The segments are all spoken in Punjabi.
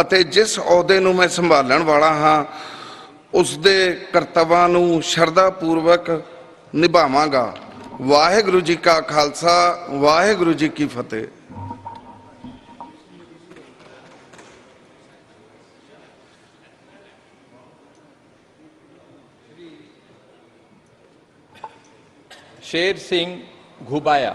ਅਤੇ ਜਿਸ ਅਹੁਦੇ ਨੂੰ ਮੈਂ ਸੰਭਾਲਣ ਵਾਲਾ ਹਾਂ, ਉਸ ਦੇ ਕਰਤਵਾਂ ਨੂੰ ਸ਼ਰਧਾ ਪੂਰਵਕ ਨਿਭਾਵਾਂਗਾ। ਵਾਹਿਗੁਰੂ ਜੀ ਕਾ ਖਾਲਸਾ, ਵਾਹਿਗੁਰੂ ਜੀ ਕੀ ਫਤਿਹ। ਸ਼ੇਰ ਸਿੰਘ ਘੁਬਾਇਆ।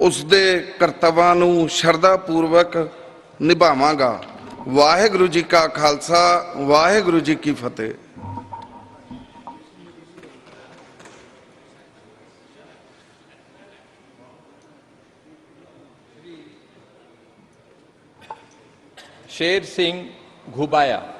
ਉਸ ਦੇ ਕਰਤੱਵਾਂ ਨੂੰ ਸ਼ਰਧਾ ਪੂਰਵਕ ਨਿਭਾਵਾਂਗਾ। ਵਾਹਿਗੁਰੂ ਜੀ ਕਾ ਖਾਲਸਾ, ਵਾਹਿਗੁਰੂ ਜੀ ਕੀ ਫਤਿਹ। ਸ਼ੇਰ ਸਿੰਘ ਘੁਬਾਇਆ।